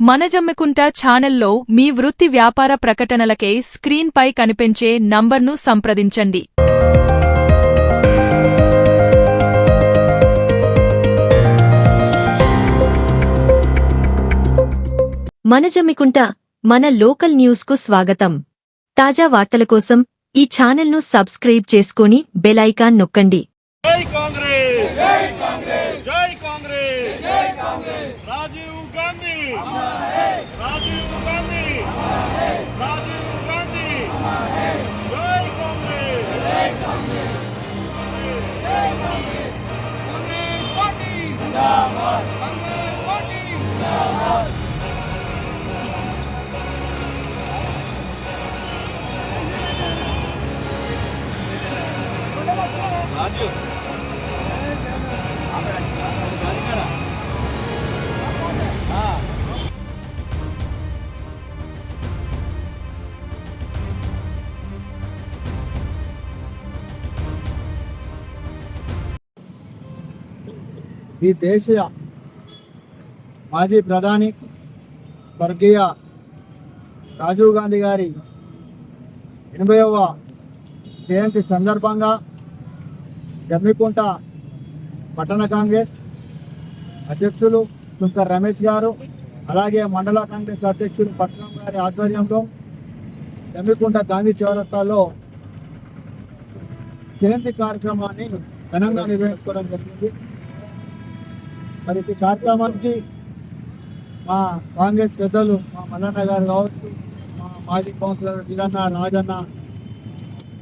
మనజమ్మికుంట ఛానల్లో మీ వృత్తి వ్యాపార ప్రకటనలకై స్క్రీన్పై కనిపించే నంబర్ను సంప్రదించండి. మనజమ్మికుంట మన లోకల్ న్యూస్కు స్వాగతం. తాజా వార్తల కోసం ఈ ఛానల్ను సబ్స్క్రైబ్ చేసుకుని బెల్ ఐకాన్ నొక్కండి. జై కాంగ్రెస్ జై కాంగ్రెస్! జై కాంగ్రెస్! జై కాంగ్రెస్. రాజీవ్ గాంధీ. రాజీవ్ ఈ దేశ మాజీ ప్రధాని స్వర్గీయ రాజీవ్ గాంధీ గారి ఎనభైవ జయంతి సందర్భంగా జమ్మికుంట పట్టణ కాంగ్రెస్ అధ్యక్షులు సుంకర్ రమేష్ గారు అలాగే మండల కాంగ్రెస్ అధ్యక్షులు పరశురాం గారి ఆధ్వర్యంలో జమ్మికుంట గాంధీ చౌరస్తాలో జయంతి కార్యక్రమాన్ని ఘనంగా నిర్వహించుకోవడం జరిగింది. మరి ఈ కార్యక్రమానికి మా కాంగ్రెస్ పెద్దలు మా మల్లన్న గారు కావచ్చు మా మాజీ కౌన్సిలర్ వీరన్న రాజన్న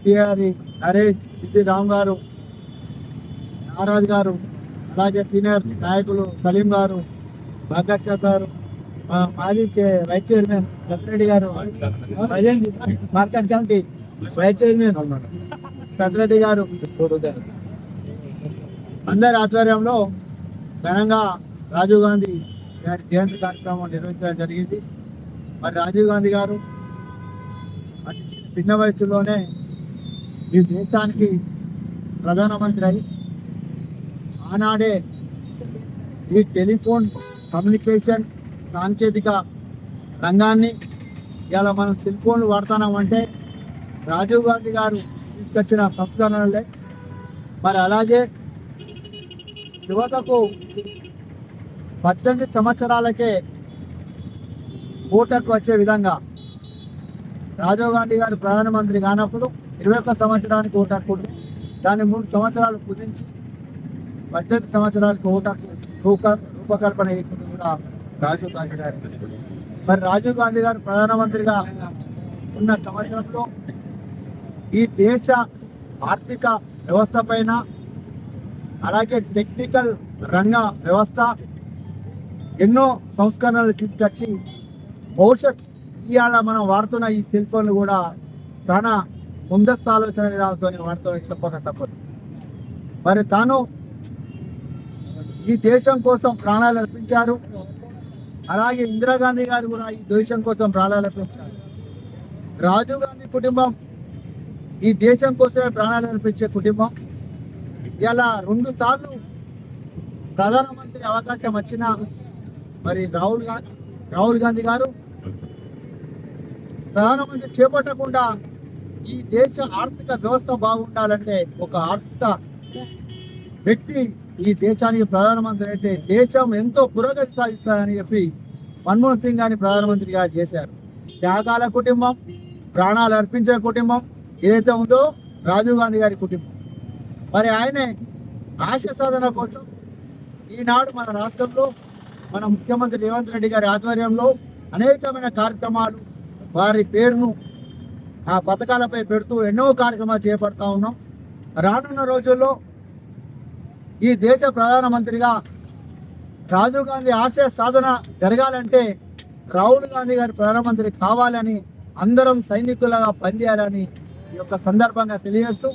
సిఆర్ఈ నరేష్ సిద్ధి రామ్ గారు నారాజ్ గారు అలాగే సీనియర్ నాయకులు సలీం గారు భగత్ గారు మా మాజీ వైస్ చైర్మన్ సత్రెడ్డి గారు market committee vice chairman Satreddy గారు. అందరి ఆధ్వర్యంలో ఘనంగా రాజీవ్ గాంధీ గారి జయంతి కార్యక్రమం నిర్వహించడం జరిగింది. మరి రాజీవ్ గాంధీ గారు అతి చిన్న వయసులోనే ఈ దేశానికి ప్రధానమంత్రి అయి ఆనాడే ఈ టెలిఫోన్ కమ్యూనికేషన్ సాంకేతిక రంగాన్ని ఇలా మనం సెల్ ఫోన్లు వాడుతున్నామంటే రాజీవ్ గాంధీ గారు తీసుకొచ్చిన సంస్కరణలే. మరి అలాగే యువతకు పద్దెనిమిది సంవత్సరాలకే ఓటకు వచ్చే విధంగా రాజీవ్ గాంధీ గారు ప్రధానమంత్రి కానప్పుడు ఇరవై ఒక్క సంవత్సరానికి ఓటు హక్కు దాన్ని మూడు సంవత్సరాలు కుదించి పద్దెనిమిది సంవత్సరాలకు ఓటు హక్కు రూప రూపకల్పన చేసింది కూడా రాజీవ్ గాంధీ గారు. మరి రాజీవ్ గాంధీ గారు ప్రధానమంత్రిగా ఉన్న సంవత్సరంలో ఈ దేశ ఆర్థిక వ్యవస్థ పైన అలాగే టెక్నికల్ రంగ వ్యవస్థ ఎన్నో సంస్కరణలు తీసుకొచ్చి భవిష్యత్ ఇవాళ మనం వాడుతున్న ఈ సెల్ ఫోన్లు కూడా తన ముందస్తు ఆలోచన విధానంతో వాడుతున్న చెప్పక తప్పదు. మరి తాను ఈ దేశం కోసం ప్రాణాలు అర్పించారు. అలాగే ఇందిరాగాంధీ గారు కూడా ఈ దేశం కోసం ప్రాణాలు అర్పించారు. రాజీవ్ గాంధీ కుటుంబం ఈ దేశం కోసమే ప్రాణాలు అర్పించే కుటుంబం. ఇలా రెండు సార్లు ప్రధానమంత్రి అవకాశం వచ్చిన మరి రాహుల్ గాంధీ రాహుల్ గాంధీ గారు ప్రధానమంత్రి చేపట్టకుండా ఈ దేశ ఆర్థిక వ్యవస్థ బాగుండాలంటే ఒక ఆర్థిక వ్యక్తి ఈ దేశానికి ప్రధానమంత్రి అయితే దేశం ఎంతో పురోగతి సాధిస్తారని చెప్పి మన్మోహన్ సింగ్ గారిని ప్రధానమంత్రిగా చేశారు. త్యాగాల కుటుంబం ప్రాణాలు అర్పించిన కుటుంబం ఏదైతే ఉందో రాజీవ్ గాంధీ గారి కుటుంబం. మరి ఆయనే ఆశ సాధన కోసం ఈనాడు మన రాష్ట్రంలో మన ముఖ్యమంత్రి రేవంత్ రెడ్డి గారి ఆధ్వర్యంలో అనేకమైన కార్యక్రమాలు వారి పేరును ఆ పథకాలపై పెడుతూ ఎన్నో కార్యక్రమాలు చేపడతా ఉన్నాం. రానున్న రోజుల్లో ఈ దేశ ప్రధానమంత్రిగా రాజీవ్ గాంధీ ఆశయ సాధన జరగాలంటే రాహుల్ గాంధీ గారి ప్రధానమంత్రి కావాలని అందరం సైనికులుగా పనిచేయాలని ఈ యొక్క సందర్భంగా తెలియజేస్తూ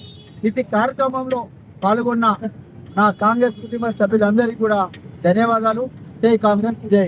ఇటు కార్యక్రమంలో పాల్గొన్న నా కాంగ్రెస్ కుటుంబ సభ్యులందరికీ కూడా ధన్యవాదాలు. జై కాంగ్రెస్ జై.